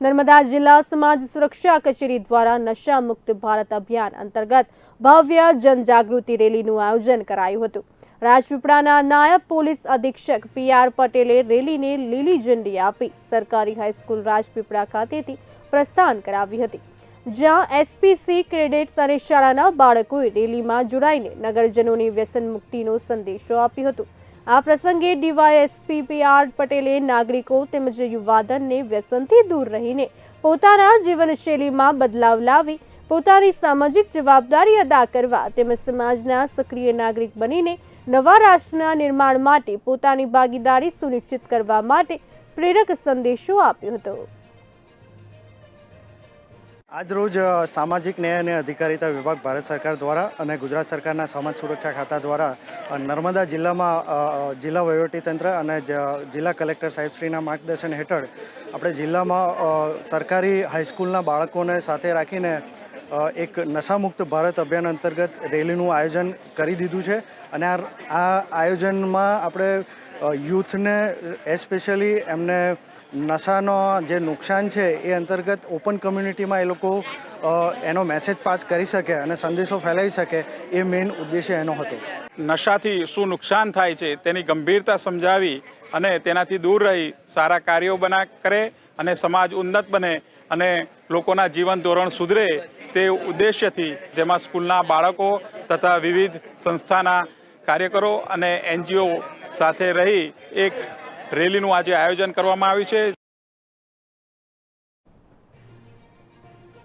નર્મદા જિલ્લા સમાજ સુરક્ષા કચેરી દ્વારા નશા મુક્ત ભારત અભિયાન અંતર્ગત ભવ્ય જનજાગૃતિ રેલીનું આયોજન કરાયું હતું. રાજપીપળાના નાયબ પોલીસ અધિક્ષક પી આર પટેલે રેલીને લીલી ઝંડી આપી સરકારી હાઈસ્કૂલ રાજપીપળા ખાતેથી પ્રસ્થાન કરાવી હતી. જ્યાં એસપીસી ક્રેડિટ્સ અને શાળાના બાળકોએ રેલીમાં જોડાઈને નગરજનોની વ્યસન મુક્તિનો સંદેશો આપ્યો હતો. આ પ્રસંગે ડીવાયએસપી પી આર પટેલે નાગરિકો તેમજ યુવાધનને વ્યસનથી દૂર રહીને પોતાના જીવનશૈલીમાં બદલાવ લાવી, પોતાની સામાજિક જવાબદારી અદા કરવા તેમજ સમાજના સક્રિય નાગરિક બનીને નવા રાષ્ટ્રના નિર્માણ માટે પોતાની ભાગીદારી સુનિશ્ચિત કરવા માટે પ્રેરક સંદેશો આપ્યો હતો. આજરોજ સામાજિક ન્યાય અને અધિકારીતા વિભાગ ભારત સરકાર દ્વારા અને ગુજરાત સરકારના સમાજ સુરક્ષા ખાતા દ્વારા નર્મદા જિલ્લામાં જિલ્લા વહીવટીતંત્ર અને જિલ્લા કલેક્ટર સાહેબશ્રીના માર્ગદર્શન હેઠળ આપણે જિલ્લામાં સરકારી હાઈસ્કૂલના બાળકોને સાથે રાખીને એક નશામુક્ત ભારત અભિયાન અંતર્ગત રેલીનું આયોજન કરી દીધું છે. અને આ આયોજનમાં આપણે યુથને એસ્પેશિયલી એમને નશાનો જે નુકસાન છે એ અંતર્ગત ઓપન કમ્યુનિટીમાં એ લોકો એનો મેસેજ પાસ કરી શકે અને સંદેશો ફેલાવી શકે એ મેઇન ઉદ્દેશ્ય એનો હતો. નશાથી શું નુકસાન થાય છે તેની ગંભીરતા સમજાવી અને તેનાથી દૂર રહી, સારા કાર્યો બના, કરે અને સમાજ ઉન્નત બને અને લોકોના જીવન ધોરણ સુધરે તે ઉદ્દેશ્યથી જેમાં સ્કૂલના બાળકો તથા વિવિધ સંસ્થાના કાર્યકરો અને એનજીઓ સાથે રહી એક રેલીનું આજે આયોજન કરવામાં આવ્યું છે.